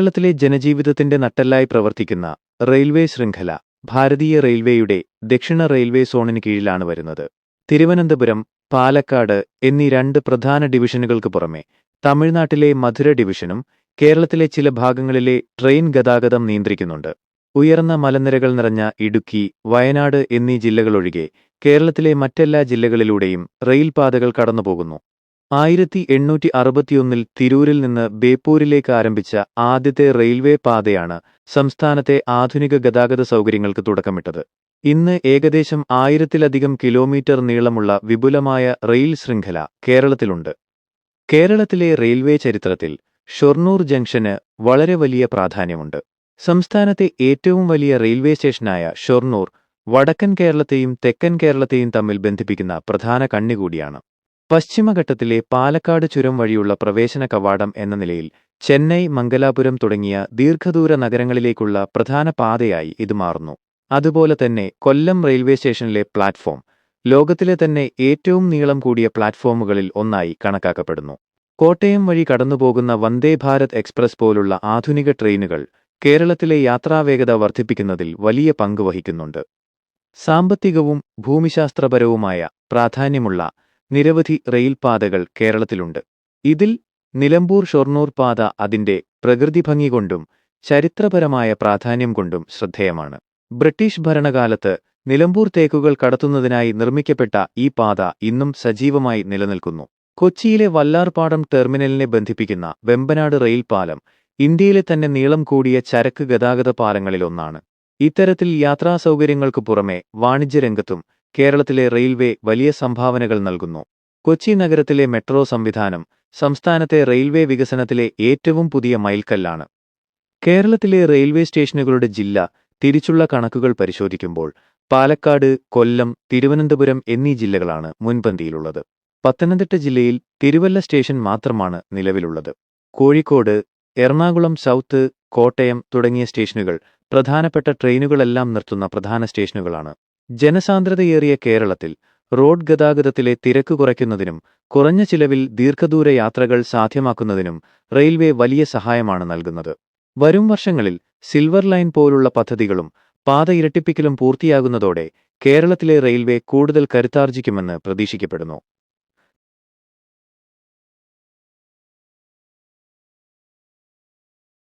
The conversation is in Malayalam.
കേരളത്തിലെ ജനജീവിതത്തിന്റെ നട്ടെല്ലായി പ്രവർത്തിക്കുന്ന റെയിൽവേ ശൃംഖല ഭാരതീയ റെയിൽവേയുടെ ദക്ഷിണ റെയിൽവേ സോണിന് കീഴിലാണ് വരുന്നത്. തിരുവനന്തപുരം പാലക്കാട് എന്നീ രണ്ട് പ്രധാന ഡിവിഷനുകൾക്ക് പുറമെ തമിഴ്നാട്ടിലെ മധുര ഡിവിഷനും കേരളത്തിലെ ചില ഭാഗങ്ങളിലെ ട്രെയിൻ ഗതാഗതം നിയന്ത്രിക്കുന്നുണ്ട്. ഉയർന്ന മലനിരകൾ നിറഞ്ഞ ഇടുക്കി വയനാട് എന്നീ ജില്ലകളൊഴികെ കേരളത്തിലെ മറ്റെല്ലാ ജില്ലകളിലൂടെയും റെയിൽപാതകൾ കടന്നുപോകുന്നു. ആയിരത്തി എണ്ണൂറ്റി അറുപത്തിയൊന്നിൽ തിരൂരിൽ നിന്ന് ബേപ്പൂരിലേക്ക് ആരംഭിച്ച ആദ്യത്തെ റെയിൽവേ പാതയാണ് സംസ്ഥാനത്തെ ആധുനിക ഗതാഗത സൗകര്യങ്ങൾക്ക് തുടക്കമിട്ടത്. ഇന്ന് ഏകദേശം ആയിരത്തിലധികം കിലോമീറ്റർ നീളമുള്ള വിപുലമായ റെയിൽ ശൃംഖല കേരളത്തിലുണ്ട്. കേരളത്തിലെ റെയിൽവേ ചരിത്രത്തിൽ ഷൊർണൂർ ജംഗ്ഷന് വളരെ വലിയ പ്രാധാന്യമുണ്ട്. സംസ്ഥാനത്തെ ഏറ്റവും വലിയ റെയിൽവേ സ്റ്റേഷനായ ഷൊർണൂർ വടക്കൻ കേരളത്തെയും തെക്കൻ കേരളത്തെയും തമ്മിൽ ബന്ധിപ്പിക്കുന്ന പ്രധാന കണ്ണികൂടിയാണ്. പശ്ചിമഘട്ടത്തിലെ പാലക്കാട് ചുരം വഴിയുള്ള പ്രവേശന കവാടം എന്ന നിലയിൽ ചെന്നൈ മംഗലാപുരം തുടങ്ങിയ ദീർഘദൂര നഗരങ്ങളിലേക്കുള്ള പ്രധാന പാതയായി ഇത് മാറുന്നു. അതുപോലെ തന്നെ കൊല്ലം റെയിൽവേ സ്റ്റേഷനിലെ പ്ലാറ്റ്ഫോം ലോകത്തിലെ തന്നെ ഏറ്റവും നീളം കൂടിയ പ്ലാറ്റ്ഫോമുകളിൽ ഒന്നായി കണക്കാക്കപ്പെടുന്നു. കോട്ടയം വഴി കടന്നുപോകുന്ന വന്ദേ ഭാരത് എക്സ്പ്രസ് പോലുള്ള ആധുനിക ട്രെയിനുകൾ കേരളത്തിലെ യാത്രാവേഗത വർദ്ധിപ്പിക്കുന്നതിൽ വലിയ പങ്ക് വഹിക്കുന്നുണ്ട്. സാമ്പത്തികവും ഭൂമിശാസ്ത്രപരവുമായ പ്രാധാന്യമുള്ള നിരവധി റെയിൽപാതകൾ കേരളത്തിലുണ്ട്. ഇതിൽ നിലമ്പൂർ ഷൊർണൂർ പാത അതിന്റെ പ്രകൃതിഭംഗി കൊണ്ടും ചരിത്രപരമായ പ്രാധാന്യം കൊണ്ടും ശ്രദ്ധേയമാണ്. ബ്രിട്ടീഷ് ഭരണകാലത്ത് നിലമ്പൂർ തേക്കുകൾ കടത്തുന്നതിനായി നിർമ്മിക്കപ്പെട്ട ഈ പാത ഇന്നും സജീവമായി നിലനിൽക്കുന്നു. കൊച്ചിയിലെ വല്ലാർപാടം ടെർമിനലിനെ ബന്ധിപ്പിക്കുന്ന വെമ്പനാട് റെയിൽ പാലം ഇന്ത്യയിലെ തന്നെ നീളം കൂടിയ ചരക്ക് ഗതാഗത പാലങ്ങളിലൊന്നാണ്. ഇത്തരത്തിൽ യാത്രാസൗകര്യങ്ങൾക്കു പുറമെ വാണിജ്യരംഗത്തും കേരളത്തിലെ റെയിൽവേ വലിയ സംഭാവനകൾ നൽകുന്നു. കൊച്ചി നഗരത്തിലെ മെട്രോ സംവിധാനം സംസ്ഥാനത്തെ റെയിൽവേ വികസനത്തിലെ ഏറ്റവും പുതിയ മൈൽക്കല്ലാണ് കേരളത്തിലെ റെയിൽവേ സ്റ്റേഷനുകളുടെ ജില്ല തിരിച്ചുള്ള കണക്കുകൾ പരിശോധിക്കുമ്പോൾ പാലക്കാട് കൊല്ലം തിരുവനന്തപുരം എന്നീ ജില്ലകളാണ് മുൻപന്തിയിലുള്ളത്. പത്തനംതിട്ട ജില്ലയിൽ തിരുവല്ല സ്റ്റേഷൻ മാത്രമാണ് നിലവിലുള്ളത്. കോഴിക്കോട് എറണാകുളം സൗത്ത് കോട്ടയം തുടങ്ങിയ സ്റ്റേഷനുകൾ പ്രധാനപ്പെട്ട ട്രെയിനുകളെല്ലാം നിർത്തുന്ന പ്രധാന സ്റ്റേഷനുകളാണ്. ജനസാന്ദ്രതയേറിയ കേരളത്തിൽ റോഡ് ഗതാഗതത്തിലെ തിരക്ക് കുറയ്ക്കുന്നതിനും കുറഞ്ഞ ചിലവിൽ ദീർഘദൂര യാത്രകൾ സാധ്യമാക്കുന്നതിനും റെയിൽവേ വലിയ സഹായമാണ് നൽകുന്നത്. വരും വർഷങ്ങളിൽ സിൽവർ ലൈൻ പോലുള്ള പദ്ധതികളും പാത ഇരട്ടിപ്പിക്കലും പൂർത്തിയാകുന്നതോടെ കേരളത്തിലെ റെയിൽവേ കൂടുതൽ കരുത്താർജിക്കുമെന്ന് പ്രതീക്ഷിക്കപ്പെടുന്നു.